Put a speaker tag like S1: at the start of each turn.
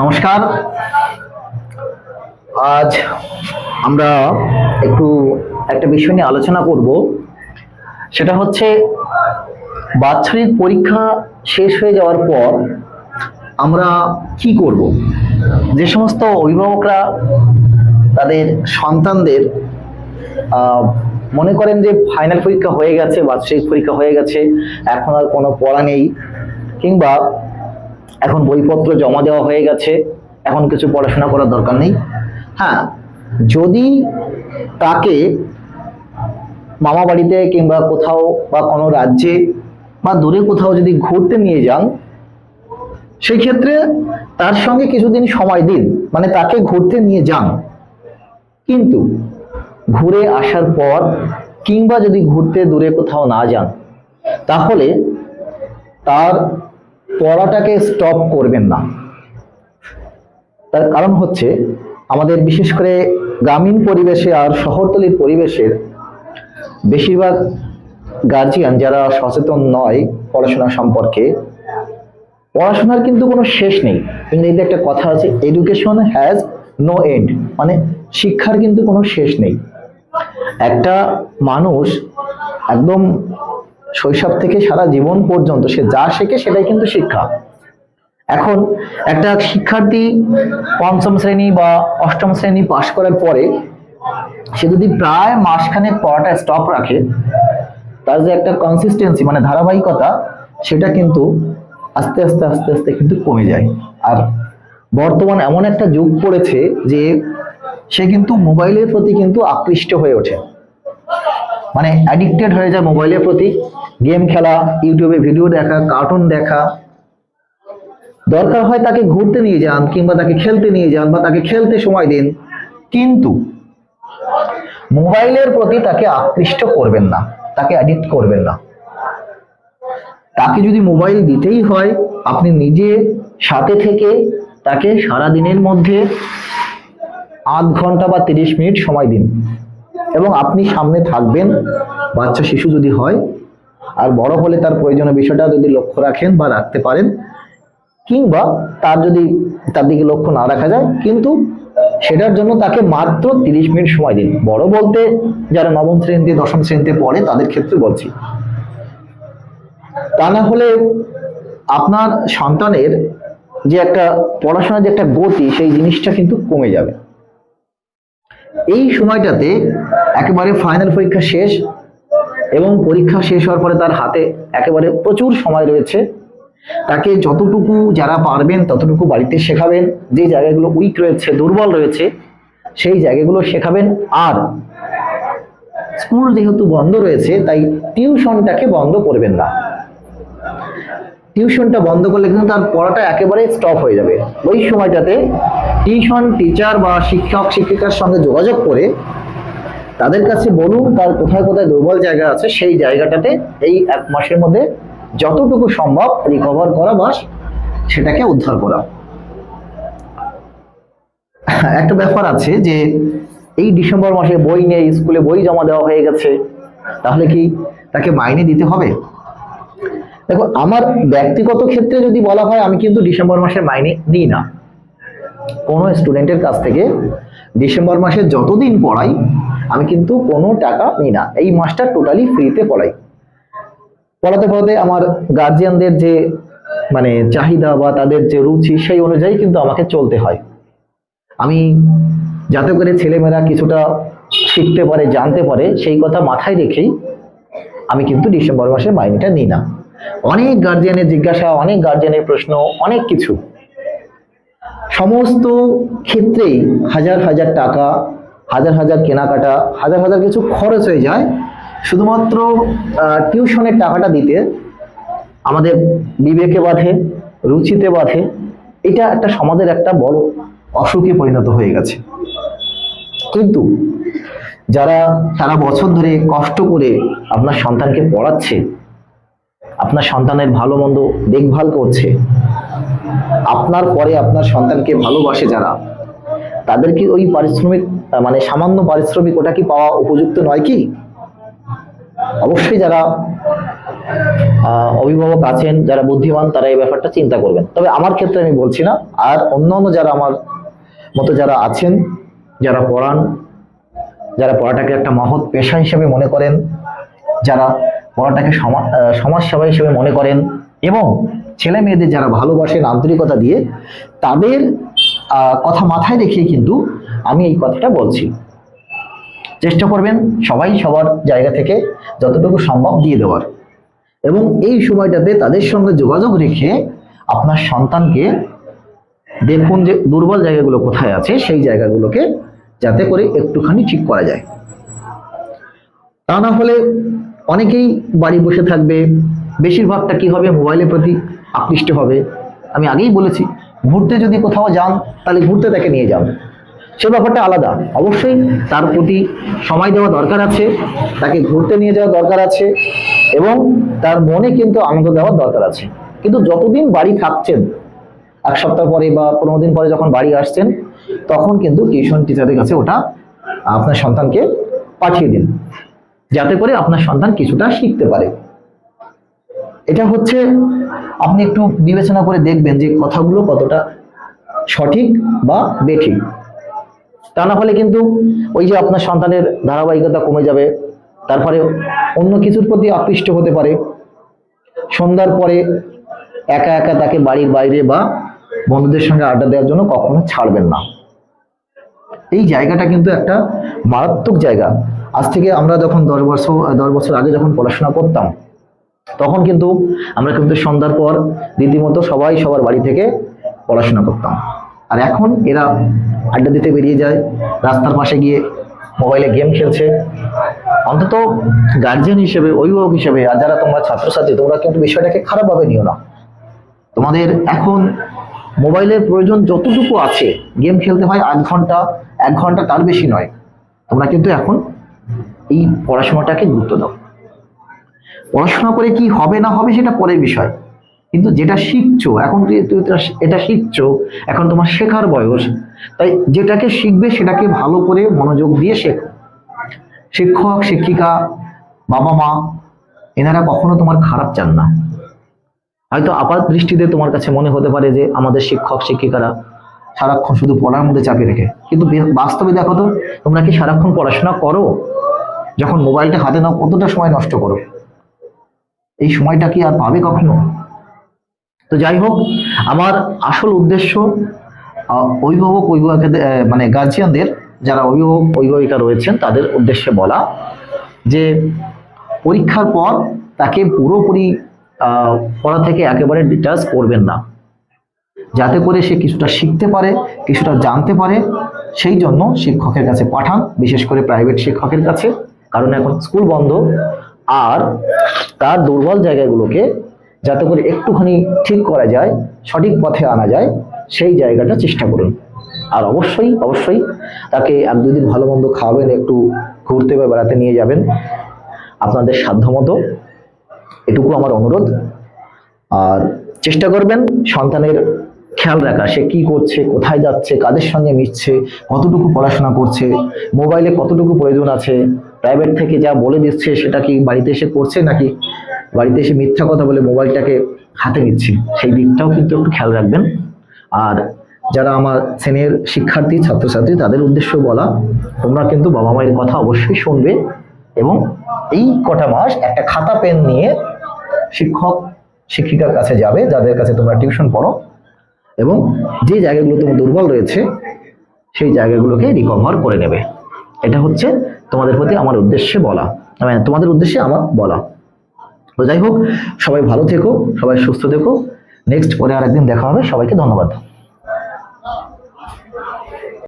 S1: নমস্কার। আজ আমরা একটু একটা বিষয় নিয়ে আলোচনা করব। সেটা হচ্ছে বাৎসরিক পরীক্ষা শেষ হয়ে যাওয়ার পর আমরা কি করব? যে সমস্ত অভিভাবকরা, তাদের সন্তানদের মনে করেন যে ফাইনাল পরীক্ষা হয়ে গেছে বার্ষিক পরীক্ষা হয়ে গেছে, এখন আর কোনো পড়া নেই, কিংবা এখন বইপত্র জমা দেওয়া হয়ে গেছে, এখন কিছু পড়াশোনা করার দরকার নেই। হ্যাঁ যদি তাকে মামা বাড়িতে কিংবা কোথাও বা কোনো রাজ্যে বা দূরে কোথাও যদি ঘুরতে নিয়ে যান সেই ক্ষেত্রে তার সঙ্গে কিছুদিন সময় দিন মানে তাকে ঘুরতে নিয়ে যান। কিন্তু ঘুরে আসার পর কিংবা যদি ঘুরতে দূরে কোথাও না যান, তাহলে তার পড়াটাকে স্টপ করবেন না। তার কারণ হচ্ছে আমাদের বিশেষ করে গ্রামীণ পরিবেশে আর শহরতলির পরিবেশের বেশিরভাগ গার্জিয়ান যারা সচেতন নয় পড়াশোনা সম্পর্কে, পড়াশোনার কিন্তু কোনো শেষ নেই। ইংরেজিতে একটা কথা আছে এডুকেশন হ্যাজ নো এন্ড মানে শিক্ষার কিন্তু কোনো শেষ নেই। একটা মানুষ একদম শৈশব থেকে সারা জীবন পর্যন্ত সে যা শেখে সেটাই কিন্তু শিক্ষা। এখন একটা শিক্ষার্থী পঞ্চম শ্রেণি বা অষ্টম শ্রেণি পাশ করার পরে সে যদি প্রায় মাসখানেক পড়াটা স্টপ রাখে, তার যে একটা কনসিস্টেন্সি মানে ধারাবাহিকতা, সেটা কিন্তু আস্তে আস্তে আস্তে আস্তে কিন্তু কমে যায়। আর বর্তমান এমন একটা যুগ পড়েছে যে সে কিন্তু মোবাইলের প্রতি কিন্তু আকৃষ্ট হয়ে ওঠে। মানে অ্যাডিক্টেড হয়ে যায় মোবাইলের প্রতি। গেম খেলা, ইউটিউবে ভিডিও দেখা কার্টুন দেখা। দরকার হয় তাকে ঘুরতে নিয়ে যান কিংবা তাকে খেলতে নিয়ে যান বা তাকে খেলতে সময় দিন। কিন্তু মোবাইলের প্রতি তাকে আকৃষ্ট করবেন না, তাকে অ্যাডিক্ট করবেন না। তাকে যদি মোবাইল দিতেই হয়, আপনি নিজে সাথে থেকে তাকে সারা দিনের মধ্যে আধ ঘণ্টা বা তিরিশ মিনিট সময় দিন। এবং আপনি সামনে থাকবেন, বাচ্চা, শিশু যদি হয়, আর বড় হলে তার প্রয়োজনীয় বিষয়টা যদি লক্ষ্য রাখেন বা রাখতে পারেন, কিংবা তার যদি তার দিকে লক্ষ্য না রাখা যায়, কিন্তু সেটার জন্য তাকে মাত্র তিরিশ মিনিট সময় দিন। বড় বলতে যারা নবম শ্রেণীতে, দশম শ্রেণীতে পড়ে, তাদের ক্ষেত্রে বলছি। তা না হলে আপনার সন্তানের যে একটা পড়াশোনার যে একটা গতি, সেই জিনিসটা কিন্তু কমে যাবে। এই সময়টাতে একেবারে ফাইনাল পরীক্ষা শেষ এবং পরীক্ষা শেষ হওয়ার পরে তার হাতে একেবারে প্রচুর সময় রয়েছে। তাকে যতটুকু যারা পারবেন ততটুকু বাড়িতে শেখাবেন। যে জায়গাগুলো উইক রয়েছে, দুর্বল রয়েছে, সেই জায়গাগুলো শেখাবেন। আর স্কুল যেহেতু বন্ধ রয়েছে, তাই টিউশনটাকে বন্ধ করবেন না। টিউশনটা বন্ধ করলে কিন্তু তার পড়াটা একেবারে স্টপ হয়ে যাবে। ওই সময়টাতে টিউশন টিচার বা শিক্ষক, শিক্ষিকার সঙ্গে যোগাযোগ করে তাদের কাছে বলুন তার কোথায় কোথায় দুর্বল জায়গা আছে, সেই জায়গাটাতে এই এক মাসের মধ্যে যতটুকু সম্ভব রিকভার করা বা সেটাকে উদ্ধার করা। একটা ব্যাপার আছে যে এই ডিসেম্বর মাসে বই নেই, স্কুলে বই জমা দেওয়া হয়ে গেছে, তাহলে কি তাকে মাইনে দিতে হবে? দেখো, আমার ব্যক্তিগত ক্ষেত্রে যদি বলা হয়, আমি কিন্তু ডিসেম্বর মাসে মাইনে নিই না। কোনো স্টুডেন্টের কাছ থেকে ডিসেম্বর মাসে যতদিন পড়াই, আমি কিন্তু কোনো টাকা নিই না। এই মাসটা টোটালি ফ্রিতে পড়াই। পড়াতে পড়াতে আমার গার্জিয়ানদের যে মানে চাহিদা বা তাদের যে রুচি সেই অনুযায়ী কিন্তু আমাকে চলতে হয়। আমি যাতে করে ছেলেমেয়েরা কিছুটা শিখতে পারে, জানতে পারে, সেই কথা মাথায় রেখেই আমি কিন্তু ডিসেম্বর মাসে মাইনেটা নিই না। অনেক গার্জিয়ানের জিজ্ঞাসা, অনেক গার্জিয়ানের প্রশ্ন, অনেক কিছু। সমস্ত ক্ষেত্রেই হাজার হাজার টাকা, হাজার হাজার কেনাকাটা, হাজার হাজার কিছু খরচ হয়ে যায়। শুধুমাত্র টিউশনের টাকাটা দিতে আমাদের বিবেকে বাঁধে, রুচিতে বাঁধে, এটা একটা সমাজের একটা বড় অসুখে পরিণত হয়ে গেছে। কিন্তু যারা সারা বছর ধরে কষ্ট করে আপনার সন্তানকে পড়াচ্ছে, আপনার সন্তানের ভালো মন্দ দেখভাল করছে আপনার পরে আপনার সন্তানকে ভালোবাসে যারা তাদের কি ওই পারিশ্রমিক মানে সামান্য পারিশ্রমিক ওটা কি পাওয়া উপযুক্ত নয় কি? অবশ্যই যারা অভিভাবক আছেন যারা বুদ্ধিমান তারা এই ব্যাপারটা চিন্তা করবেন। তবে আমার ক্ষেত্রে আমি বলছি না আর অন্যান্য যারা আমার মতো যারা আছেন যারা পড়ান যারা পড়াটাকে একটা মহৎ পেশা হিসেবে মনে করেন যারা পড়াটাকে সমা- আহ, সমাজসেবা হিসেবে মনে করেন এবং ছেলে মেয়েদের যারা ভালোবাসেন আন্তরিকতা দিয়ে, তাদের কথা মাথায় রেখে কিন্তু আমি এই কথাটা বলছি। চেষ্টা করবেন সবাই সবার জায়গা থেকে যতটুকু সম্ভব দিয়ে দেওয়ার। এবং এই সময়টাতে তাদের সঙ্গে যোগাযোগ রেখে আপনার সন্তানকে দেখুন যে দুর্বল জায়গাগুলো কোথায় আছে, সেই জায়গাগুলোকে যাতে করে একটুখানি ঠিক করা যায়। তা না হলে অনেকেই বাড়ি বসে থাকবে বেশিরভাগটা কি হবে? মোবাইলের প্রতি আকৃষ্ট হবে। আমি আগেই বলেছি, ঘুরতে যদি কোথাও যান, তাহলে ঘুরতে তাকে নিয়ে যান। সে ব্যাপারটা আলাদা। অবশ্যই তার প্রতি সময় দেওয়া দরকার আছে, তাকে ঘুরতে নিয়ে যাওয়া দরকার আছে, এবং তার মনে কিন্তু আনন্দ দেওয়ার দরকার আছে। কিন্তু যতদিন বাড়ি থাকছেন, এক সপ্তাহ পরে বা পনেরো দিন পরে যখন বাড়ি আসছেন, তখন কিন্তু টিউশন টিচারের কাছে ওটা আপনার সন্তানকে পাঠিয়ে দিন। যাতে করে আপনার সন্তান কিছুটা শিখতে পারে। এটা হচ্ছে আপনি একটু বিবেচনা করে দেখবেন যে কথাগুলো কতটা সঠিক বা বেঠিক। তা না হলে কিন্তু ওই যে আপনার সন্তানের ধারাবাহিকতা কমে যাবে তারপরে অন্য কিছুর প্রতি আকৃষ্ট হতে পারে। সন্ধ্যার পরে একা একা তাকে বাড়ির বাইরে বা বন্ধুদের সঙ্গে আড্ডা দেওয়ার জন্য কখনো ছাড়বেন না। এই জায়গাটা কিন্তু একটা মারাত্মক জায়গা। আজ থেকে আমরা যখন দশ বছর দশ বছর আগে যখন পড়াশোনা করতাম তখন কিন্তু আমরা কিন্তু সন্ধ্যার পর রীতিমতো সবাই সবার বাড়ি থেকে পড়াশোনা করতাম। আর এখন এরা আড্ডা দিতে বেরিয়ে যায়, রাস্তার পাশে গিয়ে মোবাইলে গেম খেলছে। অন্তত গার্জিয়ান হিসেবে, অভিভাবক হিসেবে, আর যারা তোমরা ছাত্রছাত্রী, তোমরা কিন্তু বিষয়টাকে খারাপভাবে নিও না। তোমাদের এখন মোবাইলের প্রয়োজন যতটুকু আছে গেম খেলতে হয় আধ ঘণ্টা, এক ঘণ্টা তার বেশি নয়। তোমরা কিন্তু এখন এই পড়াশোনাটাকে গুরুত্ব দাও। পড়াশোনা করে কি হবে না হবে সেটা পরের বিষয়। কিন্তু যেটা শিখছো, এখন তুমি এটা- এটা শিখছো, এখন তোমার শেখার বয়স। তাই যেটাকে শিখবে সেটাকে ভালো করে মনোযোগ দিয়ে শেখো। শিক্ষক, শিক্ষিকা, বাবা মা, এনারা কখনো তোমার খারাপ চান না। হয়তো আপাত দৃষ্টিতে তোমার কাছে মনে হতে পারে যে আমাদের শিক্ষক, শিক্ষিকারা সারাক্ষণ শুধু পড়ার মধ্যে চাপিয়ে রেখে। কিন্তু বাস্তবে দেখো তো, তোমরা কি সারাক্ষণ পড়াশোনা করো? যখন মোবাইলটা হাতে নাও, কতটা সময় নষ্ট করো? এই সময়টা কি আর পাবে কখনো? তো যাই হোক, আমার আসল উদ্দেশ্য অভিভাবক অভিভাবকদের মানে গার্জিয়ানদের যারা অভিভাবক, অভিভাবিকা রয়েছেন, তাদের উদ্দেশ্যে বলা যে, পরীক্ষার পর তাকে পুরোপুরি পড়া থেকে একেবারে ডিটাচ করবেন না। যাতে করে সে কিছুটা শিখতে পারে, কিছুটা জানতে পারে, সেই জন্য শিক্ষকের কাছে পাঠান, বিশেষ করে প্রাইভেট শিক্ষকের কাছে, কারণ এখন স্কুল বন্ধ, আর তার দুর্বল জায়গাগুলোকে যাতে করে একটুখানি ঠিক করা যায়, সঠিক পথে আনা যায়, সেই জায়গাটা চেষ্টা করুন। আর অবশ্যই অবশ্যই তাকে এক দুদিন ভালো মন্দ খাওয়াবেন, একটু ঘুরতে বা বেড়াতে নিয়ে যাবেন। আপনাদের সাধ্যমতো এটুকু আমার অনুরোধ। আর চেষ্টা করবেন সন্তানের খেয়াল রাখা, সে কি করছে, কোথায় যাচ্ছে, কাদের সঙ্গে মিশছে, কতটুকু পড়াশোনা করছে, মোবাইলে কতটুকু প্রয়োজন আছে প্রাইভেট থেকে যা বলে দিচ্ছে সেটা কি বাড়িতে এসে করছে নাকি বাড়িতে এসে মিথ্যা কথা বলে মোবাইলটাকে হাতে নিচ্ছে? সেই দিকটাও কিন্তু একটু খেয়াল রাখবেন। আর যারা আমার শ্রেণির শিক্ষার্থী, ছাত্রছাত্রী, তাদের উদ্দেশ্য বলা, তোমরা কিন্তু বাবা মায়ের কথা অবশ্যই শুনবে এবং এই কটা মাস একটা খাতা, পেন নিয়ে শিক্ষক, শিক্ষিকার কাছে যাবে, যাদের কাছে তোমরা টিউশন পড়ো এবং যে জায়গাগুলো তোমার দুর্বল রয়েছে, সেই জায়গাগুলোকে রিকভার করে নেবে। এটা হচ্ছে তোমাদের প্রতি আমার উদ্দেশ্যে বলা। মানে তোমাদের উদ্দেশ্যে আমার বলা। তো যাই হোক, সবাই ভালো থেকো, সবাই সুস্থ থেকো। নেক্সট পরে আরেকদিন দেখা হবে। সবাইকে ধন্যবাদ।